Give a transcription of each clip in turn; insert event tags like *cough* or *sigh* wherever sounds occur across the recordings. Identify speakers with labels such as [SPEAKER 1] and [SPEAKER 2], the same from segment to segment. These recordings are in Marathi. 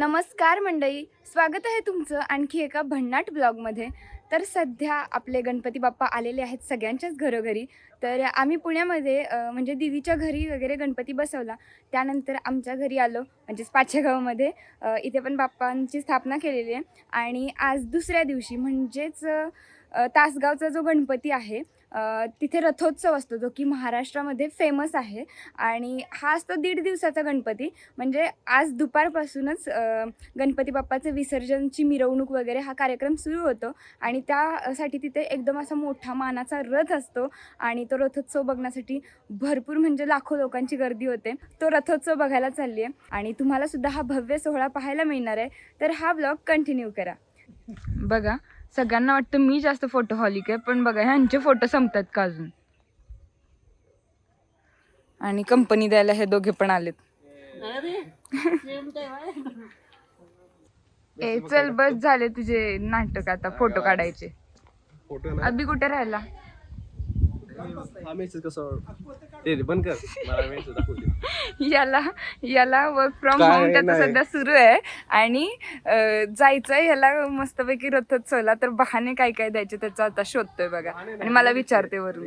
[SPEAKER 1] नमस्कार मंडळी स्वागत आहे तुमचं आणखी एका भन्नाट ब्लॉगमध्ये. तर सध्या आपले गणपती बाप्पा आलेले आहेत सगळ्यांच्याच घरोघरी. तर आम्ही पुण्यामध्ये म्हणजे दिदीच्या घरी वगैरे गणपती बसवला. त्यानंतर आमच्या घरी आलो म्हणजेच पाचेगावमध्ये. इथे पण बाप्पांची स्थापना केलेली आहे. आणि आज दुसऱ्या दिवशी म्हणजेच तासगावचा जो गणपती आहे तिथे रथोत्सव असतो जो की महाराष्ट्रामध्ये फेमस आहे. आणि हा असतो दीड दिवसाचा गणपती. म्हणजे आज दुपारपासूनच गणपती बाप्पाचं विसर्जनची मिरवणूक वगैरे हा कार्यक्रम सुरू होतो. आणि त्यासाठी तिथे एकदम असा मोठा मानाचा रथ असतो. आणि तो रथोत्सव बघण्यासाठी भरपूर म्हणजे लाखो लोकांची गर्दी होते. तो रथोत्सव बघायला चालली आहे आणि तुम्हाला सुद्धा हा भव्य सोहळा पाहायला मिळणार आहे. तर हा ब्लॉग कंटिन्यू करा. बघा सगळ्यांना वाटतं मी जास्त फोटो हॉलिक आहे पण बघा ह्यांचे फोटो संपतात का अजून? आणि कंपनी द्यायला हे दोघे पण आलेत. ए चल बस झाले तुझे नाटक आता फोटो काढायचे.
[SPEAKER 2] फोटो
[SPEAKER 1] अभि कुठे राहिला?
[SPEAKER 2] हा मेसेज कसं ते बंद कर. मला मेसेज दाखवते
[SPEAKER 1] याला याला वर्क फ्रॉम होम त्याचं. सध्या सुरू आहे. आणि अं, जायचंय याला मस्तपैकी रथोत्सवला तर बहाणे काय काय द्यायचे त्याचा आता शोधतोय बघा. आणि मला विचारते वरून.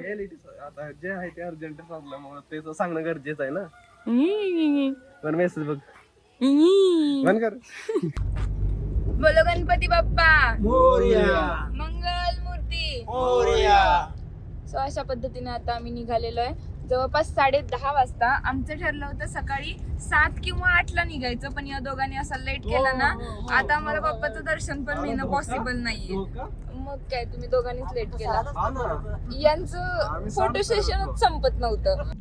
[SPEAKER 2] आता जे आहे ते अर्जंट ते तर सांगणं गरजेचं आहे ना.
[SPEAKER 1] बोलो
[SPEAKER 2] पण मेसेज बघ. बंद कर.
[SPEAKER 1] गणपती बाप्पा.
[SPEAKER 3] मोरया.
[SPEAKER 1] मंगल मूर्ती.
[SPEAKER 3] मोरया.
[SPEAKER 1] सो अशा पद्धतीने आता आम्ही निघालेलो आहे. जवळपास साडे दहा वाजता. आमचं ठरलं होतं सकाळी सात किंवा आठला निघायचं पण या दोघांनी असा लेट केला ना आता आम्हाला बाप्पाचं दर्शन पण मिळणं पॉसिबल नाहीये. मग काय तुम्ही दोघांनीच लेट केला. यांचं फोटो सेशनच संपत नव्हतं.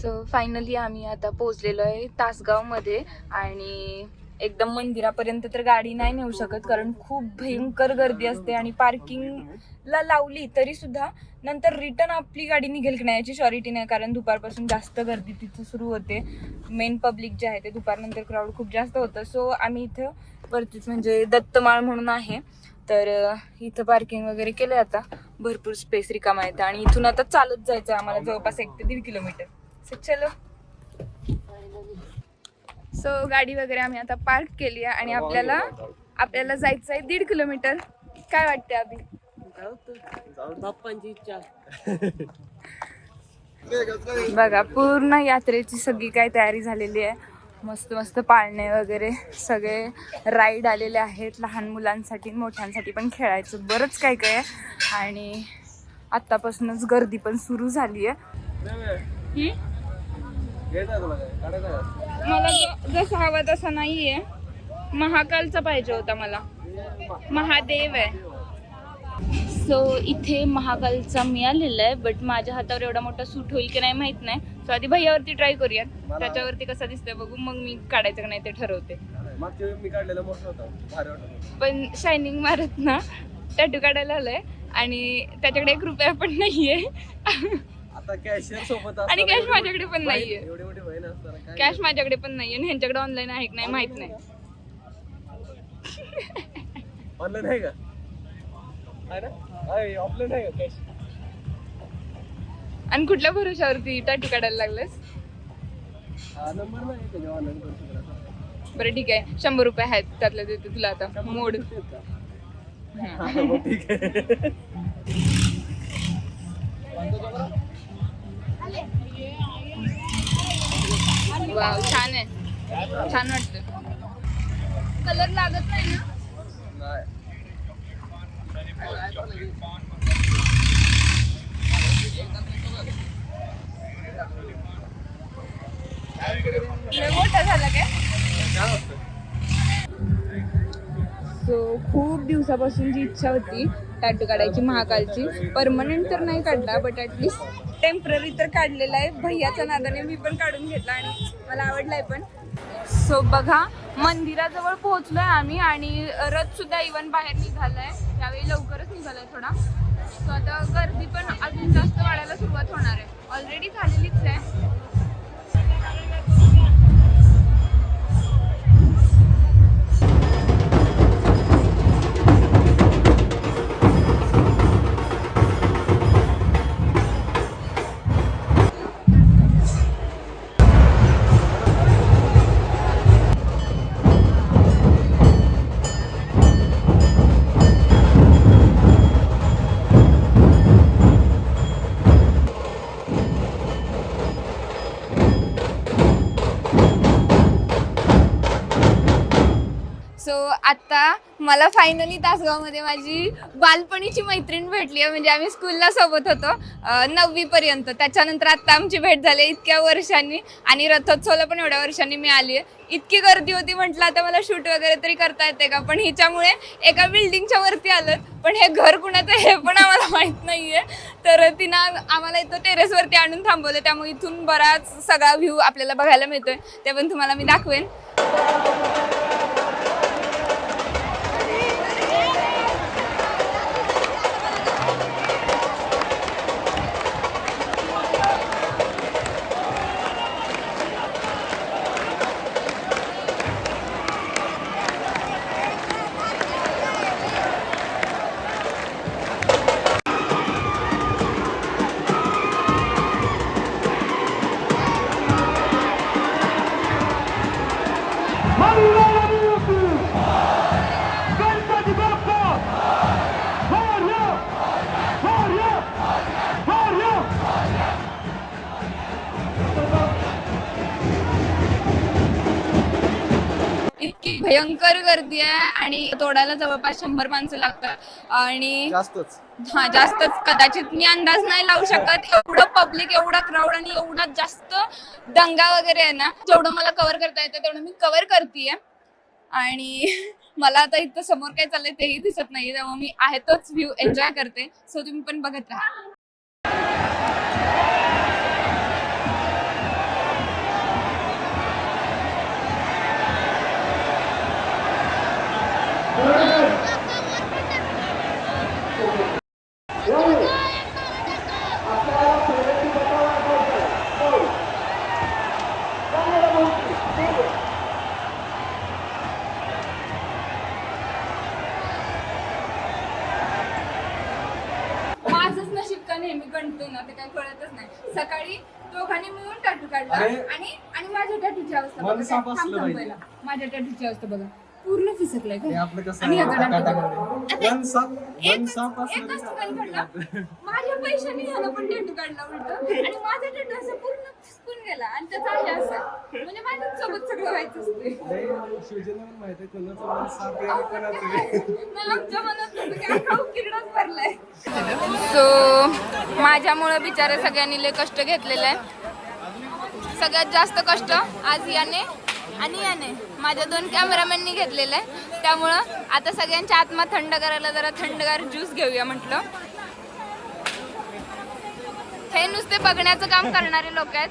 [SPEAKER 1] सो फायनली आम्ही आता पोहोचलेलो आहे तासगावमध्ये आणि एकदम मंदिरापर्यंत तर गाडी नाही नेऊ शकत कारण खूप भयंकर गर्दी असते आणि पार्किंगला लावली तरी सुद्धा नंतर रिटर्न आपली गाडी निघेल की नाही याची शॉरिटी नाही कारण दुपारपासून जास्त गर्दी तिथं सुरू होते. मेन पब्लिक जे आहे ते दुपारनंतर क्राऊड खूप जास्त होतं. सो आम्ही इथं वरतीच म्हणजे दत्तमाळ म्हणून आहे. तर इथं पार्किंग वगैरे केलं आता. भरपूर स्पेस रिकामा येतं आणि इथून आता चालत जायचं आम्हाला जवळपास एक ते दीड किलोमीटर सो चलो. सो गाडी वगैरे आम्ही आता पार्क केली आहे. आणि आपल्याला आपल्याला जायचं आहे दीड किलोमीटर काय वाटते अभि
[SPEAKER 3] बाप्पांची इच्छा.
[SPEAKER 1] बघा पूर्ण यात्रेची सगळी काय तयारी झालेली आहे. मस्त मस्त पाळणे वगैरे सगळे राईड आलेले आहेत. लहान मुलांसाठी मोठ्यांसाठी पण खेळायचं बरंच काय काय आहे. आणि आत्तापासूनच गर्दी पण सुरू झाली आहे? मला ज- जसा हवा तसा नाहीये. महाकालचा पाहिजे होता मला. महादेव आहे. सो इथे महाकालचा मिळालेला आहे बट माझ्या हातावर एवढा मोठा सूट होईल की नाही माहीत नाही. सो आधी भैयावरती ट्राय करूयात. त्याच्यावरती कसा दिसतोय बघू मग मी काढायचं का नाही ते ठरवते.
[SPEAKER 2] मागच्या वेळी मी काढलेलं मस्त होतं भारी वाटत
[SPEAKER 1] पण शायनिंग मारत ना टॅटू काढायला आलंय. आणि त्याच्याकडे एक रुपया पण नाहीये.
[SPEAKER 2] आता कॅशियर सोबत
[SPEAKER 1] आणि
[SPEAKER 2] एवढी
[SPEAKER 1] माझ्याकडे पण नाहीये.
[SPEAKER 2] एवढी मोठी बहीण असताना काय
[SPEAKER 1] कॅश माझ्याकडे पण नाहीये आणि ह्यांच्याकडे ऑनलाईन आहे की नाही माहीत नाही. *laughs*
[SPEAKER 2] ऑनलाईन आहे का आहे ना आहे ऑफलाईन आहे का कॅश
[SPEAKER 1] आणि कुठल्या भरोशावरती टॅटू काढायला लागलास?
[SPEAKER 2] हा
[SPEAKER 1] बरं ठीक आहे. शंभर रुपये आहेत त्यातले देते तुला आता. मोड.
[SPEAKER 2] ठीक आहे.
[SPEAKER 1] वाव छान आहे. छान वाटतं कलर लागत नाही ना? मोठा झाला काय? सो खूप दिवसापासून जी इच्छा होती टॅटू काढायची महाकालची परमनंट तर नाही काढला बट ॲटलिस्ट टेंपररी तर काढलेला आहे. भैयाच्या नादाने मी पण काढून घेतला आणि मला आवडलाय पण. सो बघा मंदिराजवळ पोहोचलोय आम्ही आणि रथ सुद्धा इवन बाहेर निघालाय. त्यावेळी लवकरच निघालाय थोडा. सो आता गर्दी पण अजून जास्त वाढायला सुरुवात होणार आहे. ऑलरेडी झालेलीच आहे. आत्ता आता मला फायनली तासगावमध्ये माझी बालपणीची मैत्रीण भेटली आहे. म्हणजे आम्ही स्कूलला सोबत होतो नववीपर्यंत. त्याच्यानंतर आत्ता आमची भेट झाली इतक्या वर्षांनी. आणि रथोत्सवला पण एवढ्या वर्षांनी मी आली आहे. इतकी गर्दी होती म्हटलं आता मला शूट वगैरे तरी करता येते का? पण हिच्यामुळे एका बिल्डिंगच्या वरती आलं पण हे घर कुणाचं हे पण आम्हाला माहीत नाही आहे तर तिनं आम्हाला इथं टेरेसवरती आणून थांबवलं. त्यामुळे इथून बराच सगळा व्ह्यू आपल्याला बघायला मिळतोय. ते पण तुम्हाला मी दाखवेन. भयंकर गर्दी आहे आणि तोडायला जवळपास शंभर माणसं लागतात. आणि
[SPEAKER 2] जास्तच.
[SPEAKER 1] हा जास्तच. कदाचित मी अंदाज नाही लावू शकत. एवढं पब्लिक एवढा क्राऊड आणि एवढा जास्त दंगा वगैरे आहे ना जेवढं मला कव्हर करता येतं तेवढं मी कव्हर करतेय. आणि मला आता इथं समोर काय चाललंय तेही दिसत नाही त्यामुळे मी आहे तोच व्ह्यू एन्जॉय करते. सो तुम्ही पण बघत राहा. माझंच नशीब का नेहमी गणतोय ना ते काही कळतच नाही सकाळी दोघांनी मिळून टॅटू काढला. आणि आणि माझ्या टॅटूची अवस्था बघा.
[SPEAKER 2] साफ
[SPEAKER 1] थांब,
[SPEAKER 2] असलं
[SPEAKER 1] थांब
[SPEAKER 2] पाहिजे.
[SPEAKER 1] पहिला. माझ्या टॅटूची अवस्था बघा पूर्ण फिसकलंय का?
[SPEAKER 2] आपलं कसं
[SPEAKER 1] आणि.
[SPEAKER 2] टाका. वन साप वन
[SPEAKER 1] एकच
[SPEAKER 2] साप असलं
[SPEAKER 1] एकच
[SPEAKER 2] की
[SPEAKER 1] ठिकाणी काढला माझ्या पैशाने ह्याला पण टॅटू काढला उलट. आणि माझा टॅटू असं पूर्ण फिसकून गेला. आणि त्याचा आहे असा. म्हणजे माझ्या सोबत सगळं व्हायचं असते
[SPEAKER 2] शिवजीला पण माहिती आहे कोणाचं वन साप आहे आणि कोणाचं नाही.
[SPEAKER 1] आमच्या मनात अख्खा उकिरडाच भरलाय. सो माझ्यामुळे बिचारे सगळ्यांनी लय कष्ट घेतलेलं आहे. सगळ्यात जास्त कष्ट आज याने आणि याने माझ्या दोन कॅमेरामॅननी घेतलेलं आहे. त्यामुळं आता सगळ्यांच्या आत्मा थंड करायला जरा थंडगार ज्यूस घेऊया म्हटलं. हे नुसते बघण्याचं काम करणारे लोक आहेत.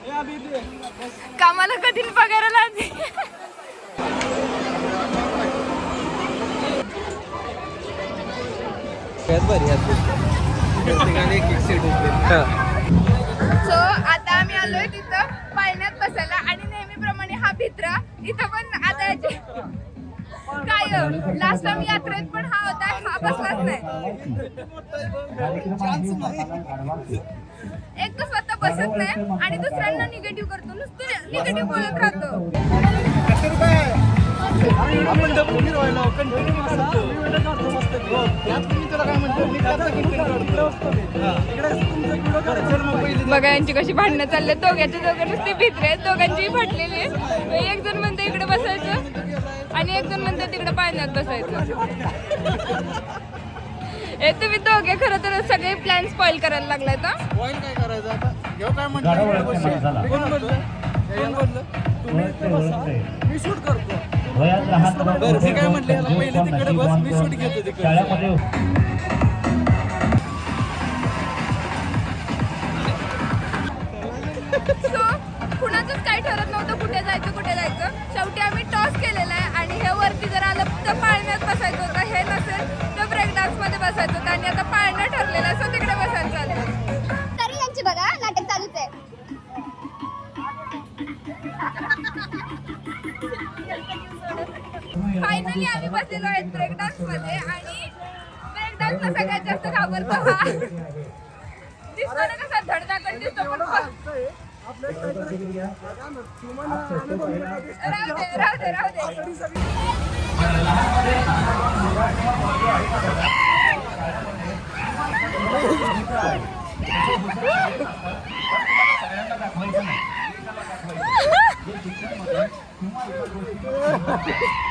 [SPEAKER 1] कामाला कधी पगाराला आधी सो आता आम्ही आलोय तिथं. मित्र इथं पण आता याची काय हो, लास्ट टाइम यात्रेत पण हा होता हा बसलाच नाही. एक तर स्वतः बसत नाही आणि दुसऱ्यांना निगेटिव्ह करतो नुसतं निगेटिव्ह बोलत राहतो.
[SPEAKER 2] आपण
[SPEAKER 1] बघा यांची कशी भांडणं चालले दोघांचे दोघं नुसते भित्रे आहेत दोघांची फाटलेली आहे. एक जण म्हणते इकडे बसायचं आणि एक जण म्हणते तिकडे पाण्यात बसायचं. हे तुम्ही दोघे खरं तर सगळे प्लॅन स्पॉइल करायला लागलाय का
[SPEAKER 2] पॉईंट काय करायचं आता? घेऊ काय म्हटलं इकडे बसूया. कोण बोललं? कोण बोललं? तुम्ही इकडे बसा. मी शूट करतो. बरं मी काय म्हटलं याला पहिले तिकडे बस मी शूट घेतो तिकडे.
[SPEAKER 3] शाळेमध्ये
[SPEAKER 1] फायनली आम्ही बसलेलो आहेत ब्रेक डान्समध्ये आणि ब्रेक डान्सला सगळ्यात जास्त घाबरतो हा. दिसतो ना कसा धडधाकट दिसतो पण राहू दे राहू दे राहू दे. *laughs* *laughs*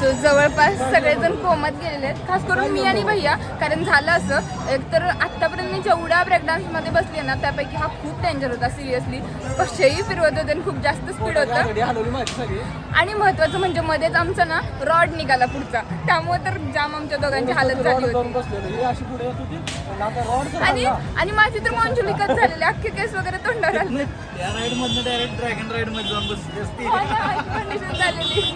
[SPEAKER 1] सो जवळपास सगळेजण कोमात गेलेले आहेत. खास करून मी आणि भैया कारण झालं असं एक तर आत्तापर्यंत मी जेवढ्या ब्रेकडान्समध्ये बसले ना त्यापैकी हा खूप डेंजर होता सिरियसली कसेही फिरवत होते आणि खूप जास्त स्पीड होतं. आणि महत्वाचं म्हणजे मध्येच आमचा ना रॉड निघाला पुढचा. त्यामुळे तर जाम आमच्या दोघांची हालत
[SPEAKER 2] रॉड
[SPEAKER 1] झाली होती.
[SPEAKER 2] बसलेलो ही अशी पुढे येत होती. आणि आता रॉड जर
[SPEAKER 1] आणि माझी तर मंजुलिकच झालेली. अख्खे केस वगैरे तोंडावर आले. हो झालेली.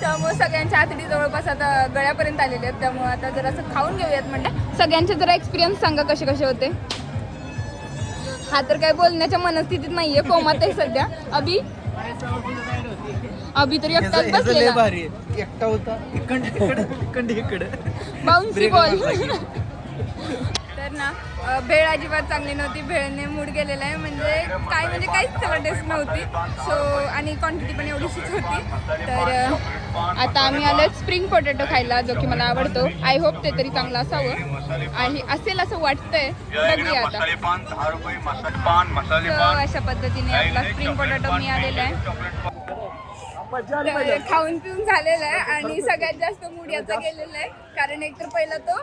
[SPEAKER 1] त्यामुळे सगळ्यांच्या आतडी जवळपास आता गळ्यापर्यंत आलेले आहेत. त्यामुळे आता जर असं खाऊन घेऊयात म्हणलं. सगळ्यांचे जरा एक्सपिरियन्स सांगा कसे कसे होते. हा तर काय बोलण्याच्या मनस्थितीत नाहीये कोमात आहे सध्या. अभि? अभि तर एकटाच बसलेला.
[SPEAKER 2] एकटा होता. इकडे इकडे इकडे इकडे
[SPEAKER 1] बाउन्सी बॉल तर ना भेळ अजिबात चांगली नव्हती. भेळने मूड गेलेला आहे. म्हणजे काय म्हणजे काहीच टेस्ट नव्हती. सो आणि क्वांटिटी पण एवढीशीच होती. तर आता आम्ही आलो स्प्रिंग पोटॅटो खायला जो की मला आवडतो. आय होप ते तरी चांगलं असावं. आणि असेल असं वाटतंय बघूया आता.
[SPEAKER 3] मसाले पान दहा रुपये मसाले पान मसाले
[SPEAKER 1] So,
[SPEAKER 3] पान.
[SPEAKER 1] अशा पद्धतीने आपला स्प्रिंग पोटॅटो मी आलेला आहे. तर खाऊन पिऊन झालेला आहे आणि सगळ्यात जास्त मूड याचा गेलेला आहे. कारण एकतर पहिला तो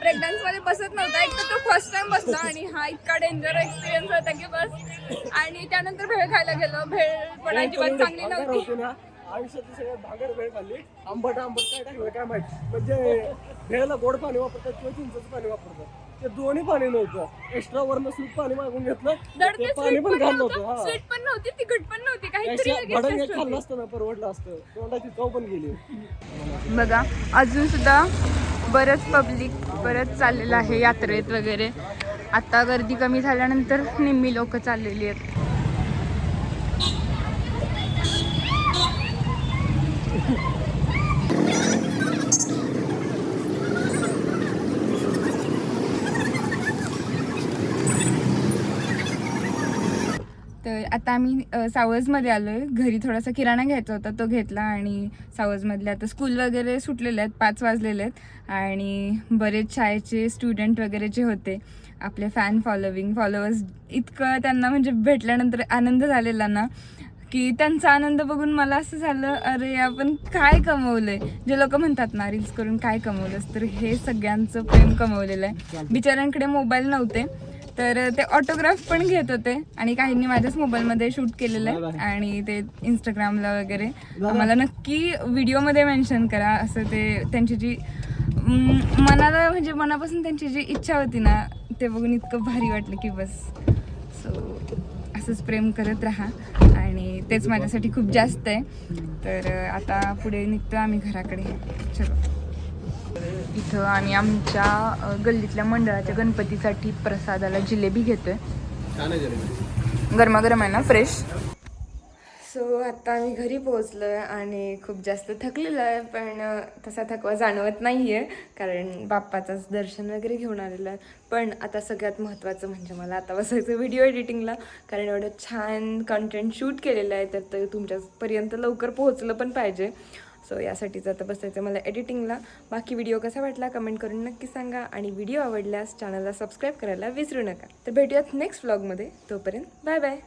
[SPEAKER 1] प्रेग्नन्समध्ये बसत नव्हता एक तर तो फर्स्ट टाइम बसला आणि हा इतका डेंजर एक्सपिरियन्स होता की बस. आणि त्यानंतर भेळ खायला गेलो. भेळ पण अजिबात चांगली नव्हती.
[SPEAKER 2] आयुष्यातली सगळ्यात भांगर भेळ खाल्ली. आंबट आंबट काय टाकलं काय माहीत. म्हणजे भेळला गोड पाणी वापरतात किंवा चिंचचं पाणी वापरतात. ते दोन्ही पाणी नव्हतं. एक्स्ट्रा वरनं स्वीट पाणी मागून घेतलं. ते पाणी पण घाललं होतं
[SPEAKER 1] नव्हतं.
[SPEAKER 2] हा.
[SPEAKER 1] स्वीट पण नव्हती तिखट पण नव्हती. काहीतरी
[SPEAKER 2] भडंग
[SPEAKER 1] वेगळीच
[SPEAKER 2] एक
[SPEAKER 1] taste
[SPEAKER 2] खाल्लं
[SPEAKER 1] होती.
[SPEAKER 2] असतं ना परवडलं असतं. तोंडाची चव पण गेली.
[SPEAKER 1] बघा अजून सुद्धा बरंच पब्लिक बरंच चाललेलं आहे यात्रेत वगैरे. आता गर्दी कमी झाल्यानंतर निम्मी लोक चाललेली आहेत. तर आता आम्ही सावजमध्ये आलो आहे घरी थोडासा किराणा घ्यायचा होता तो घेतला आणि सावजमधले आता स्कूल वगैरे सुटलेले आहेत पाच वाजलेले आहेत. आणि बरेच शाळेचे स्टुडंट वगैरे जे होते आपले फॅन फॉलोविंग फॉलोअर्स इतकं त्यांना म्हणजे भेटल्यानंतर आनंद झालेला ना की त्यांचा आनंद बघून मला असं झालं अरे आपण काय कमवलंय? जे लोक म्हणतात ना रील्स करून काय कमवलंस? तर हे सगळ्यांचं प्रेम कमवलेलं आहे. बिचाऱ्यांकडे मोबाईल नव्हते. तर ते ऑटोग्राफ पण घेत होते. आणि काहींनी माझ्याच मोबाईलमध्ये शूट केलेलं आहे. आणि ते इंस्टाग्रामला वगैरे. आम्हाला नक्की व्हिडिओमध्ये मेन्शन करा. असं ते त्यांची जी मनाला म्हणजे मनापासून त्यांची जी इच्छा होती ना ते बघून इतकं भारी वाटलं की बस. सो असंच प्रेम करत राहा. आणि तेच माझ्यासाठी खूप जास्त आहे. तर आता पुढे निघतो आम्ही घराकडे. चलो. इथं आम्ही आमच्या गल्लीतल्या मंडळाच्या गणपतीसाठी प्रसादाला जिलेबी घेतोय. गरमागरम आहे ना फ्रेश सो आता आम्ही घरी पोहोचलो आहे आणि खूप जास्त थकलेलो आहे पण तसा थकवा जाणवत नाही आहे कारण बाप्पाचंच दर्शन वगैरे घेऊन आलेलं आहे. पण आता सगळ्यात महत्त्वाचं म्हणजे मला आता बसायचं व्हिडिओ एडिटिंगला कारण एवढं छान कंटेंट शूट केलेलं आहे तर ते तुमच्यापर्यंत लवकर पोहोचलं पण पाहिजे. सो यासाठीच आता बसायचं मला एडिटिंगला बाकी व्हिडिओ कसा वाटला कमेंट करून नक्की सांगा. आणि व्हिडिओ आवडल्यास चॅनलला सबस्क्राईब करायला विसरू नका. तर भेटूयात नेक्स्ट व्लॉगमध्ये तोपर्यंत बाय बाय